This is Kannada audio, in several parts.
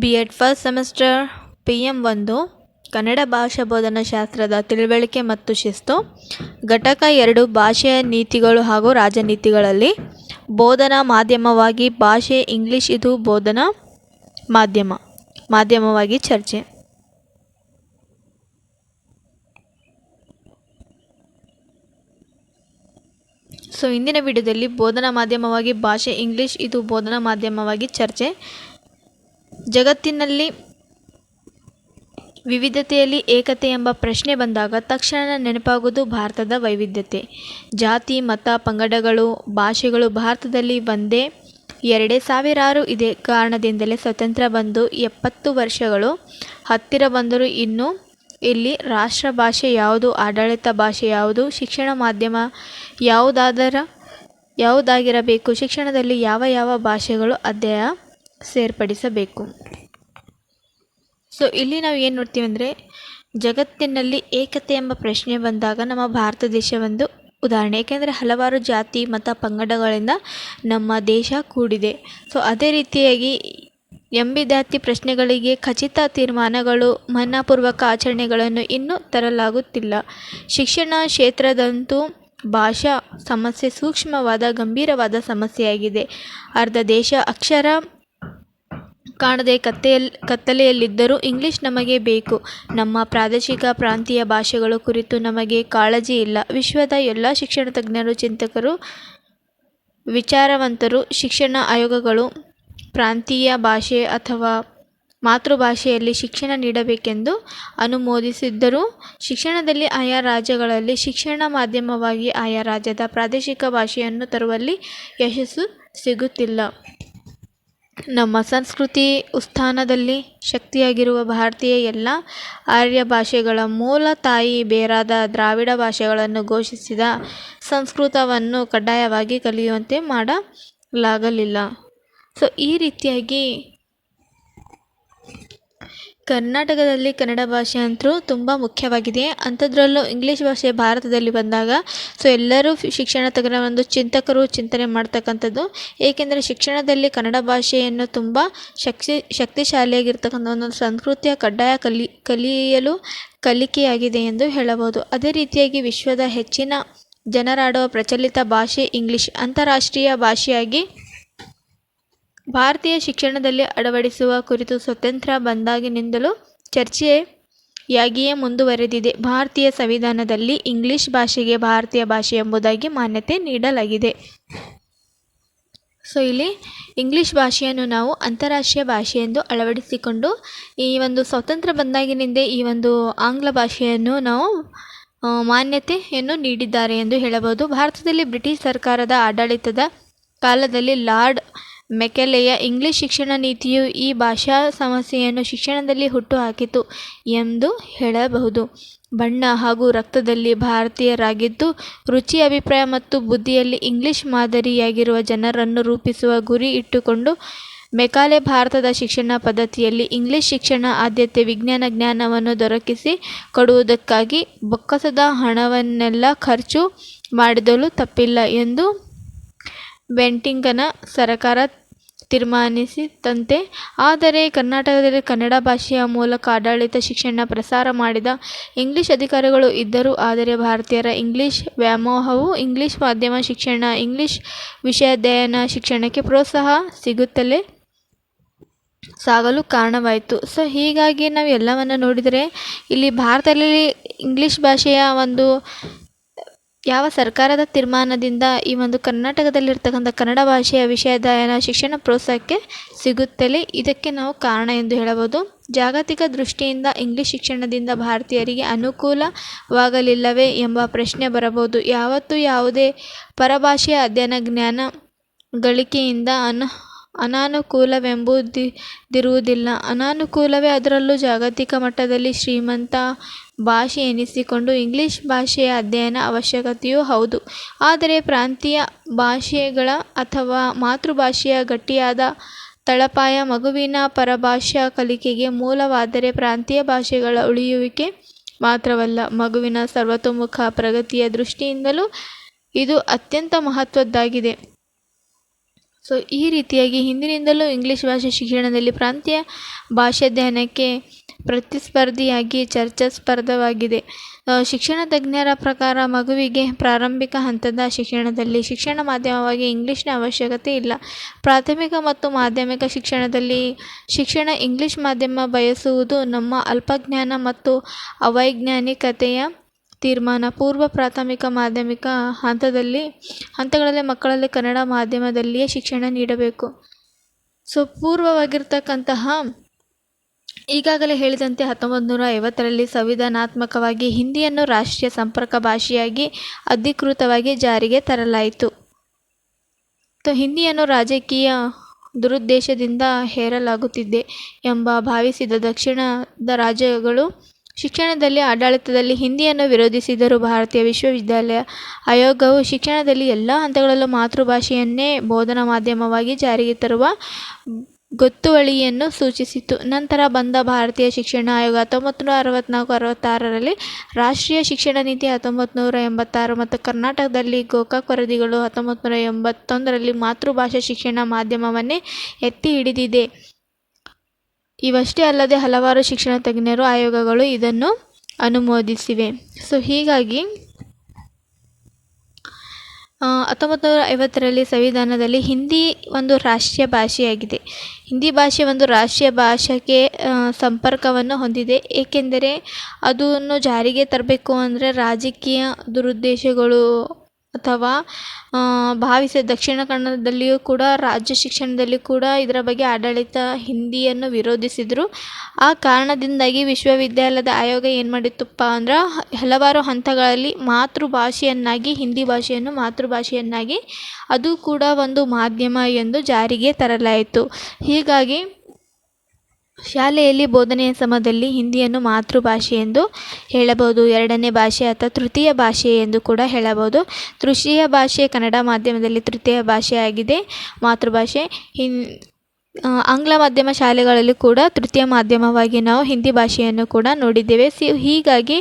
B Ed first semester P M ಒಂದು, ಕನ್ನಡ ಭಾಷಾ ಬೋಧನಾ ಶಾಸ್ತ್ರದ ತಿಳುವಳಿಕೆ ಮತ್ತು ಶಿಸ್ತು, ಘಟಕ ಎರಡು ಭಾಷೆಯ ನೀತಿಗಳು ಹಾಗೂ ರಾಜನೀತಿಗಳಲ್ಲಿ, ಬೋಧನಾ ಮಾಧ್ಯಮವಾಗಿ ಭಾಷೆ, ಇಂಗ್ಲಿಷ್ ಇದು ಬೋಧನಾ ಮಾಧ್ಯಮ, ಮಾಧ್ಯಮವಾಗಿ ಚರ್ಚೆ. ಸೊ ಇಂದಿನ ವಿಡಿಯೋದಲ್ಲಿ ಬೋಧನಾ ಮಾಧ್ಯಮವಾಗಿ ಭಾಷೆ, ಇಂಗ್ಲೀಷ್ ಇದು ಬೋಧನಾ ಮಾಧ್ಯಮವಾಗಿ ಚರ್ಚೆ. ಜಗತ್ತಿನಲ್ಲಿ ವಿವಿಧತೆಯಲ್ಲಿ ಏಕತೆ ಎಂಬ ಪ್ರಶ್ನೆ ಬಂದಾಗ ತಕ್ಷಣ ನೆನಪಾಗುವುದು ಭಾರತದ ವೈವಿಧ್ಯತೆ. ಜಾತಿ, ಮತ, ಪಂಗಡಗಳು, ಭಾಷೆಗಳು ಭಾರತದಲ್ಲಿ ಒಂದೇ, ಎರಡೇ ಸಾವಿರಾರು ಇದೇ ಕಾರಣದಿಂದಲೇ ಸ್ವತಂತ್ರ ಬಂದು ಎಪ್ಪತ್ತು ವರ್ಷಗಳು ಹತ್ತಿರ ಬಂದರೂ ಇನ್ನೂ ಇಲ್ಲಿ ರಾಷ್ಟ್ರ ಭಾಷೆ ಯಾವುದು, ಆಡಳಿತ ಭಾಷೆ ಯಾವುದು, ಶಿಕ್ಷಣ ಮಾಧ್ಯಮ ಯಾವುದಾದರ, ಯಾವುದಾಗಿರಬೇಕು, ಶಿಕ್ಷಣದಲ್ಲಿ ಯಾವ ಯಾವ ಭಾಷೆಗಳು ಅಧ್ಯಾಯ ಸೇರ್ಪಡಿಸಬೇಕು. ಸೊ ಇಲ್ಲಿ ನಾವು ಏನು ನೋಡ್ತೀವಿ ಅಂದರೆ, ಜಗತ್ತಿನಲ್ಲಿ ಏಕತೆ ಎಂಬ ಪ್ರಶ್ನೆ ಬಂದಾಗ ನಮ್ಮ ಭಾರತ ದೇಶ ಒಂದು ಉದಾಹರಣೆ. ಏಕೆಂದರೆ ಹಲವಾರು ಜಾತಿ, ಮತ, ಪಂಗಡಗಳಿಂದ ನಮ್ಮ ದೇಶ ಕೂಡಿದೆ. ಸೊ ಅದೇ ರೀತಿಯಾಗಿ ಎಂಬಿದ್ಯಾತಿ ಪ್ರಶ್ನೆಗಳಿಗೆ ಖಚಿತ ತೀರ್ಮಾನಗಳು, ಮನಃಪೂರ್ವಕ ಆಚರಣೆಗಳನ್ನು ಇನ್ನೂ ತರಲಾಗುತ್ತಿಲ್ಲ. ಶಿಕ್ಷಣ ಕ್ಷೇತ್ರದಂತೂ ಭಾಷಾ ಸಮಸ್ಯೆ ಸೂಕ್ಷ್ಮವಾದ, ಗಂಭೀರವಾದ ಸಮಸ್ಯೆಯಾಗಿದೆ. ಅರ್ಧ ದೇಶ ಅಕ್ಷರ ಕಾಣದೆ ಕತ್ತೆಯಲ್ಲಿ ಕತ್ತಲೆಯಲ್ಲಿದ್ದರೂ ಇಂಗ್ಲೀಷ್ ನಮಗೆ ಬೇಕು. ನಮ್ಮ ಪ್ರಾದೇಶಿಕ ಪ್ರಾಂತೀಯ ಭಾಷೆಗಳು ಕುರಿತು ನಮಗೆ ಕಾಳಜಿ ಇಲ್ಲ. ವಿಶ್ವದ ಎಲ್ಲ ಶಿಕ್ಷಣ ತಜ್ಞರು, ಚಿಂತಕರು, ವಿಚಾರವಂತರು, ಶಿಕ್ಷಣ ಆಯೋಗಗಳು ಪ್ರಾಂತೀಯ ಭಾಷೆ ಅಥವಾ ಮಾತೃಭಾಷೆಯಲ್ಲಿ ಶಿಕ್ಷಣ ನೀಡಬೇಕೆಂದು ಅನುಮೋದಿಸಿದ್ದರೂ ಶಿಕ್ಷಣದಲ್ಲಿ ಆಯಾ ರಾಜ್ಯಗಳಲ್ಲಿ ಶಿಕ್ಷಣ ಮಾಧ್ಯಮವಾಗಿ ಆಯಾ ರಾಜ್ಯದ ಪ್ರಾದೇಶಿಕ ಭಾಷೆಯನ್ನು ತರುವಲ್ಲಿ ಯಶಸ್ಸು ಸಿಗುತ್ತಿಲ್ಲ. ನಮ್ಮ ಸಂಸ್ಕೃತಿ ಉತ್ಥಾನದಲ್ಲಿ ಶಕ್ತಿಯಾಗಿರುವ ಭಾರತೀಯ ಎಲ್ಲ ಆರ್ಯ ಭಾಷೆಗಳ ಮೂಲ ತಾಯಿ ಬೇರಾದ ದ್ರಾವಿಡ ಭಾಷೆಗಳನ್ನು ಘೋಷಿಸಿದ ಸಂಸ್ಕೃತವನ್ನು ಕಡ್ಡಾಯವಾಗಿ ಕಲಿಯುವಂತೆ ಮಾಡಲಾಗಲಿಲ್ಲ. ಸೊ ಈ ರೀತಿಯಾಗಿ ಕರ್ನಾಟಕದಲ್ಲಿ ಕನ್ನಡ ಭಾಷೆ ಅಂತೂ ತುಂಬ ಮುಖ್ಯವಾಗಿದೆ. ಅಂಥದ್ರಲ್ಲೂ ಇಂಗ್ಲೀಷ್ ಭಾಷೆ ಭಾರತದಲ್ಲಿ ಬಂದಾಗ, ಸೊ ಎಲ್ಲರೂ ಶಿಕ್ಷಣ ತಜ್ಞರ ಒಂದು ಚಿಂತಕರು ಚಿಂತನೆ ಮಾಡ್ತಕ್ಕಂಥದ್ದು. ಏಕೆಂದರೆ ಶಿಕ್ಷಣದಲ್ಲಿ ಕನ್ನಡ ಭಾಷೆಯನ್ನು ತುಂಬ ಶಕ್ತಿ, ಶಕ್ತಿಶಾಲಿಯಾಗಿರ್ತಕ್ಕಂಥ ಒಂದು ಸಂಸ್ಕೃತಿಯ ಕಡ್ಡಾಯ ಕಲಿ, ಕಲಿಯಲು ಕಲಿಕೆಯಾಗಿದೆ ಎಂದು ಹೇಳಬಹುದು. ಅದೇ ರೀತಿಯಾಗಿ ವಿಶ್ವದ ಹೆಚ್ಚಿನ ಜನರಾಡುವ ಪ್ರಚಲಿತ ಭಾಷೆ ಇಂಗ್ಲೀಷ್. ಅಂತಾರಾಷ್ಟ್ರೀಯ ಭಾಷೆಯಾಗಿ ಭಾರತೀಯ ಶಿಕ್ಷಣದಲ್ಲಿ ಅಳವಡಿಸುವ ಕುರಿತು ಸ್ವತಂತ್ರ ಬಂದಾಗಿನಿಂದಲೂ ಚರ್ಚೆಯಾಗಿಯೇ ಮುಂದುವರೆದಿದೆ. ಭಾರತೀಯ ಸಂವಿಧಾನದಲ್ಲಿ ಇಂಗ್ಲಿಷ್ ಭಾಷೆಗೆ ಭಾರತೀಯ ಭಾಷೆ ಎಂಬುದಾಗಿ ಮಾನ್ಯತೆ ನೀಡಲಾಗಿದೆ. ಸೊ, ಇಲ್ಲಿ ಇಂಗ್ಲಿಷ್ ಭಾಷೆಯನ್ನು ನಾವು ಅಂತಾರಾಷ್ಟ್ರೀಯ ಭಾಷೆ ಎಂದು ಅಳವಡಿಸಿಕೊಂಡು, ಈ ಒಂದು ಸ್ವತಂತ್ರ ಬಂದಾಗಿನಿಂದ ಈ ಒಂದು ಆಂಗ್ಲ ಭಾಷೆಯನ್ನು ನಾವು ಮಾನ್ಯತೆಯನ್ನು ನೀಡಿದ್ದಾರೆ ಎಂದು ಹೇಳಬಹುದು. ಭಾರತದಲ್ಲಿ ಬ್ರಿಟಿಷ್ ಸರ್ಕಾರದ ಆಡಳಿತದ ಕಾಲದಲ್ಲಿ ಲಾರ್ಡ್ ಮೆಕೆಲೆಯ ಇಂಗ್ಲಿಷ್ ಶಿಕ್ಷಣ ನೀತಿಯು ಈ ಭಾಷಾ ಸಮಸ್ಯೆಯನ್ನು ಶಿಕ್ಷಣದಲ್ಲಿ ಹುಟ್ಟುಹಾಕಿತು ಎಂದು ಹೇಳಬಹುದು. ಬಣ್ಣ ಹಾಗೂ ರಕ್ತದಲ್ಲಿ ಭಾರತೀಯರಾಗಿದ್ದು, ರುಚಿ, ಅಭಿಪ್ರಾಯ ಮತ್ತು ಬುದ್ಧಿಯಲ್ಲಿ ಇಂಗ್ಲಿಷ್ ಮಾದರಿಯಾಗಿರುವ ಜನರನ್ನು ರೂಪಿಸುವ ಗುರಿ ಇಟ್ಟುಕೊಂಡು ಮೆಕಾಲೆ ಭಾರತದ ಶಿಕ್ಷಣ ಪದ್ಧತಿಯಲ್ಲಿ ಇಂಗ್ಲಿಷ್ ಶಿಕ್ಷಣ ಆದ್ಯತೆ ವಿಜ್ಞಾನ ಜ್ಞಾನವನ್ನು ದೊರಕಿಸಿ ಕೊಡುವುದಕ್ಕಾಗಿ ಬೊಕ್ಕಸದ ಹಣವನ್ನೆಲ್ಲ ಖರ್ಚು ಮಾಡಿದಲು ತಪ್ಪಿಲ್ಲ ಎಂದು ಬೆಂಟಿಂಗನ ಸರಕಾರ ತೀರ್ಮಾನಿಸಿತಂತೆ ಆದರೆ ಕರ್ನಾಟಕದಲ್ಲಿ ಕನ್ನಡ ಭಾಷೆಯ ಮೂಲಕ ಆಡಳಿತ ಶಿಕ್ಷಣ ಪ್ರಸಾರ ಮಾಡಿದ ಇಂಗ್ಲಿಷ್ ಅಧಿಕಾರಿಗಳು ಇದ್ದರು. ಆದರೆ ಭಾರತೀಯರ ಇಂಗ್ಲಿಷ್ ವ್ಯಾಮೋಹವು ಇಂಗ್ಲಿಷ್ ಮಾಧ್ಯಮ ಶಿಕ್ಷಣ, ಇಂಗ್ಲಿಷ್ ವಿಷಯಾಧ್ಯಯನ ಶಿಕ್ಷಣಕ್ಕೆ ಪ್ರೋತ್ಸಾಹ ಸಿಗುತ್ತಲೇ ಸಾಗಲು ಕಾರಣವಾಯಿತು. ಸೊ, ಹೀಗಾಗಿ ನಾವು ಎಲ್ಲವನ್ನು ನೋಡಿದರೆ ಇಲ್ಲಿ ಭಾರತದಲ್ಲಿ ಇಂಗ್ಲಿಷ್ ಭಾಷೆಯ ಒಂದು ಯಾವ ಸರ್ಕಾರದ ತೀರ್ಮಾನದಿಂದ ಈ ಒಂದು ಕರ್ನಾಟಕದಲ್ಲಿರ್ತಕ್ಕಂಥ ಕನ್ನಡ ಭಾಷೆಯ ವಿಷಯಾಧ್ಯಯನ ಶಿಕ್ಷಣ ಪ್ರೋತ್ಸಾಹಕ್ಕೆ ಸಿಗುತ್ತಲೇ ಇದಕ್ಕೆ ನಾವು ಕಾರಣ ಎಂದು ಹೇಳಬಹುದು. ಜಾಗತಿಕ ದೃಷ್ಟಿಯಿಂದ ಇಂಗ್ಲೀಷ್ ಶಿಕ್ಷಣದಿಂದ ಭಾರತೀಯರಿಗೆ ಅನುಕೂಲವಾಗಲಿಲ್ಲವೇ ಎಂಬ ಪ್ರಶ್ನೆ ಬರಬಹುದು. ಯಾವತ್ತೂ ಯಾವುದೇ ಪರಭಾಷೆಯ ಅಧ್ಯಯನ ಜ್ಞಾನ ಗಳಿಕೆಯಿಂದ ಅನ ಅನಾನುಕೂಲವೆಂಬುದಿರುವುದಿಲ್ಲ. ಅನಾನುಕೂಲವೇ ಅದರಲ್ಲೂ ಜಾಗತಿಕ ಮಟ್ಟದಲ್ಲಿ ಶ್ರೀಮಂತ ಭಾಷೆ ಎನಿಸಿಕೊಂಡು ಇಂಗ್ಲಿಷ್ ಭಾಷೆಯ ಅಧ್ಯಯನ ಅವಶ್ಯಕತೆಯೂ ಹೌದು. ಆದರೆ ಪ್ರಾಂತೀಯ ಭಾಷೆಗಳ ಅಥವಾ ಮಾತೃಭಾಷೆಯ ಗಟ್ಟಿಯಾದ ತಳಪಾಯ ಮಗುವಿನ ಪರಭಾಷಾ ಕಲಿಕೆಗೆ ಮೂಲವಾದರೆ ಪ್ರಾಂತೀಯ ಭಾಷೆಗಳ ಉಳಿಯುವಿಕೆ ಮಾತ್ರವಲ್ಲ, ಮಗುವಿನ ಸರ್ವತೋಮುಖ ಪ್ರಗತಿಯ ದೃಷ್ಟಿಯಿಂದಲೂ ಇದು ಅತ್ಯಂತ ಮಹತ್ವದ್ದಾಗಿದೆ. ಸೊ ಈ ರೀತಿಯಾಗಿ ಹಿಂದಿನಿಂದಲೂ ಇಂಗ್ಲೀಷ್ ಭಾಷೆ ಶಿಕ್ಷಣದಲ್ಲಿ ಪ್ರಾಂತೀಯ ಭಾಷಾಧ್ಯಯನಕ್ಕೆ ಪ್ರತಿಸ್ಪರ್ಧಿಯಾಗಿ ಚರ್ಚಾಸ್ಪದವಾಗಿದೆ ಶಿಕ್ಷಣ ತಜ್ಞರ ಪ್ರಕಾರ ಮಗುವಿಗೆ ಪ್ರಾರಂಭಿಕ ಹಂತದ ಶಿಕ್ಷಣದಲ್ಲಿ ಶಿಕ್ಷಣ ಮಾಧ್ಯಮವಾಗಿ ಇಂಗ್ಲೀಷ್ನ ಅವಶ್ಯಕತೆ ಇಲ್ಲ. ಪ್ರಾಥಮಿಕ ಮತ್ತು ಮಾಧ್ಯಮಿಕ ಶಿಕ್ಷಣದಲ್ಲಿ ಶಿಕ್ಷಣ ಇಂಗ್ಲೀಷ್ ಮಾಧ್ಯಮ ಬಯಸುವುದು ನಮ್ಮ ಅಲ್ಪಜ್ಞಾನ ಮತ್ತು ಅವೈಜ್ಞಾನಿಕತೆಯ ತೀರ್ಮಾನ ಪೂರ್ವ ಪ್ರಾಥಮಿಕ ಮಾಧ್ಯಮಿಕ ಹಂತದಲ್ಲಿ, ಹಂತಗಳಲ್ಲಿ ಮಕ್ಕಳಲ್ಲಿ ಕನ್ನಡ ಮಾಧ್ಯಮದಲ್ಲಿಯೇ ಶಿಕ್ಷಣ ನೀಡಬೇಕು. ಸೊ, ಪೂರ್ವವಾಗಿರ್ತಕ್ಕಂತಹ ಈಗಾಗಲೇ ಹೇಳಿದಂತೆ ಹತ್ತೊಂಬತ್ತು ನೂರ ಐವತ್ತರಲ್ಲಿ ಸಂವಿಧಾನಾತ್ಮಕವಾಗಿ ಹಿಂದಿಯನ್ನು ರಾಷ್ಟ್ರೀಯ ಸಂಪರ್ಕ ಭಾಷೆಯಾಗಿ ಅಧಿಕೃತವಾಗಿ ಜಾರಿಗೆ ತರಲಾಯಿತು. ಹಿಂದಿಯನ್ನು ರಾಜಕೀಯ ದುರುದ್ದೇಶದಿಂದ ಹೇರಲಾಗುತ್ತಿದೆ ಎಂಬ ಭಾವಿಸಿದ ದಕ್ಷಿಣದ ರಾಜ್ಯಗಳು ಶಿಕ್ಷಣದಲ್ಲಿ ಆಡಳಿತದಲ್ಲಿ ಹಿಂದಿಯನ್ನು ವಿರೋಧಿಸಿದರು ಭಾರತೀಯ ವಿಶ್ವವಿದ್ಯಾಲಯ ಆಯೋಗವು ಶಿಕ್ಷಣದಲ್ಲಿ ಎಲ್ಲ ಹಂತಗಳಲ್ಲೂ ಮಾತೃಭಾಷೆಯನ್ನೇ ಬೋಧನಾ ಮಾಧ್ಯಮವಾಗಿ ಜಾರಿಗೆ ತರುವ ಗೊತ್ತುವಳಿಯನ್ನು ಸೂಚಿಸಿತು. ನಂತರ ಬಂದ ಭಾರತೀಯ ಶಿಕ್ಷಣ ಆಯೋಗ ಹತ್ತೊಂಬತ್ತು ನೂರ ಅರವತ್ತ್ನಾಲ್ಕು ಅರವತ್ತಾರರಲ್ಲಿ ರಾಷ್ಟ್ರೀಯ ಶಿಕ್ಷಣ ನೀತಿ ಹತ್ತೊಂಬತ್ತು ನೂರ ಎಂಬತ್ತಾರು ಮತ್ತು ಕರ್ನಾಟಕದಲ್ಲಿ ಗೋಕಾಕ್ ವರದಿಗಳು ಹತ್ತೊಂಬತ್ತು ನೂರ ಎಂಬತ್ತೊಂದರಲ್ಲಿ ಮಾತೃಭಾಷಾ ಶಿಕ್ಷಣ ಮಾಧ್ಯಮವನ್ನೇ ಎತ್ತಿ ಹಿಡಿದಿದೆ. ಇವಷ್ಟೇ ಅಲ್ಲದೆ ಹಲವಾರು ಶಿಕ್ಷಣ ತಜ್ಞರು ಆಯೋಗಗಳು ಇದನ್ನು ಅನುಮೋದಿಸಿವೆ. ಸೊ ಹೀಗಾಗಿ ಹತ್ತೊಂಬತ್ತು ನೂರ ಐವತ್ತರಲ್ಲಿ ಸಂವಿಧಾನದಲ್ಲಿ ಹಿಂದಿ ಒಂದು ರಾಷ್ಟ್ರೀಯ ಭಾಷೆಯಾಗಿದೆ. ಹಿಂದಿ ಭಾಷೆ ಒಂದು ರಾಷ್ಟ್ರೀಯ ಭಾಷೆಗೆ ಸಂಪರ್ಕವನ್ನು ಹೊಂದಿದೆ. ಏಕೆಂದರೆ, ಅದನ್ನು ಜಾರಿಗೆ ತರಬೇಕು ಅಂದರೆ ರಾಜಕೀಯ ದುರುದ್ದೇಶಗಳು ಅಥವಾ ಭಾವಿಸಿದ ದಕ್ಷಿಣ ಕನ್ನಡದಲ್ಲಿಯೂ ಕೂಡ, ರಾಜ್ಯ ಶಿಕ್ಷಣದಲ್ಲಿ ಕೂಡ ಇದರ ಬಗ್ಗೆ ಆಡಳಿತ ಹಿಂದಿಯನ್ನು ವಿರೋಧಿಸಿದರು. ಆ ಕಾರಣದಿಂದಾಗಿ ವಿಶ್ವವಿದ್ಯಾಲಯದ ಆಯೋಗ ಏನು ಮಾಡಿತ್ತಪ್ಪ ಅಂದ್ರೆ, ಹಲವಾರು ಹಂತಗಳಲ್ಲಿ ಮಾತೃಭಾಷೆಯನ್ನಾಗಿ, ಹಿಂದಿ ಭಾಷೆಯನ್ನು ಮಾತೃಭಾಷೆಯನ್ನಾಗಿ, ಅದು ಕೂಡ ಒಂದು ಮಾಧ್ಯಮ ಎಂದು ಜಾರಿಗೆ ತರಲಾಯಿತು. ಹೀಗಾಗಿ ಶಾಲೆಯಲ್ಲಿ ಬೋಧನೆಯ ಸಮಯದಲ್ಲಿ ಹಿಂದಿಯನ್ನು ಮಾತೃಭಾಷೆ ಎಂದು ಹೇಳಬಹುದು. ಎರಡನೇ ಭಾಷೆ ಅಥವಾ ತೃತೀಯ ಭಾಷೆ ಎಂದು ಕೂಡ ಹೇಳಬಹುದು. ತೃತೀಯ ಭಾಷೆ ಕನ್ನಡ ಮಾಧ್ಯಮದಲ್ಲಿ ತೃತೀಯ ಭಾಷೆಯಾಗಿದೆ ಮಾತೃಭಾಷೆ ಹಿನ್ ಆಂಗ್ಲ ಮಾಧ್ಯಮ ಶಾಲೆಗಳಲ್ಲಿ ಕೂಡ ತೃತೀಯ ಮಾಧ್ಯಮವಾಗಿ ನಾವು ಹಿಂದಿ ಭಾಷೆಯನ್ನು ಕೂಡ ನೋಡಿದ್ದೇವೆ. ಸಿ, ಹೀಗಾಗಿ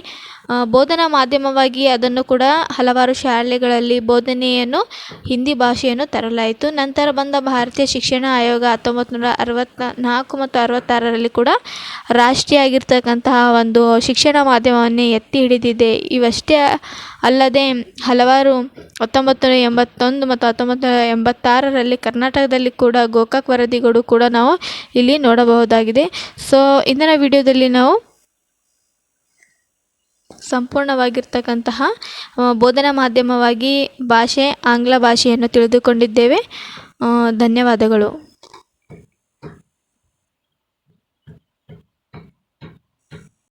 ಬೋಧನಾ ಮಾಧ್ಯಮವಾಗಿ ಅದನ್ನು ಕೂಡ ಹಲವಾರು ಶಾಲೆಗಳಲ್ಲಿ ಬೋಧನೆಯನ್ನು, ಹಿಂದಿ ಭಾಷೆಯನ್ನು ತರಲಾಯಿತು. ನಂತರ ಬಂದ ಭಾರತೀಯ ಶಿಕ್ಷಣ ಆಯೋಗ ಹತ್ತೊಂಬತ್ತು ನೂರ ಅರವತ್ತ ನಾಲ್ಕು ಮತ್ತು ಅರವತ್ತಾರರಲ್ಲಿ ಕೂಡ ರಾಷ್ಟ್ರೀಯ ಆಗಿರ್ತಕ್ಕಂತಹ ಒಂದು ಶಿಕ್ಷಣ ಮಾಧ್ಯಮವನ್ನೇ ಎತ್ತಿ ಹಿಡಿದಿದೆ. ಇವಷ್ಟೇ ಅಲ್ಲದೆ ಹಲವಾರು ಹತ್ತೊಂಬತ್ತು ನೂರ ಎಂಬತ್ತೊಂದು ಮತ್ತು ಹತ್ತೊಂಬತ್ತು ನೂರ ಎಂಬತ್ತಾರರಲ್ಲಿ ಕರ್ನಾಟಕದಲ್ಲಿ ಕೂಡ ಗೋಕಾಕ್ ವರದಿಗಳು ಕೂಡ ನಾವು ಇಲ್ಲಿ ನೋಡಬಹುದಾಗಿದೆ. ಸೊ ಇಂದಿನ ವಿಡಿಯೋದಲ್ಲಿ ನಾವು ಸಂಪೂರ್ಣವಾಗಿರ್ತಕ್ಕಂತಹ ಬೋಧನಾ ಮಾಧ್ಯಮವಾಗಿ ಭಾಷೆ ಆಂಗ್ಲ ಭಾಷೆಯನ್ನು ತಿಳಿದುಕೊಂಡಿದ್ದೇವೆ. ಧನ್ಯವಾದಗಳು.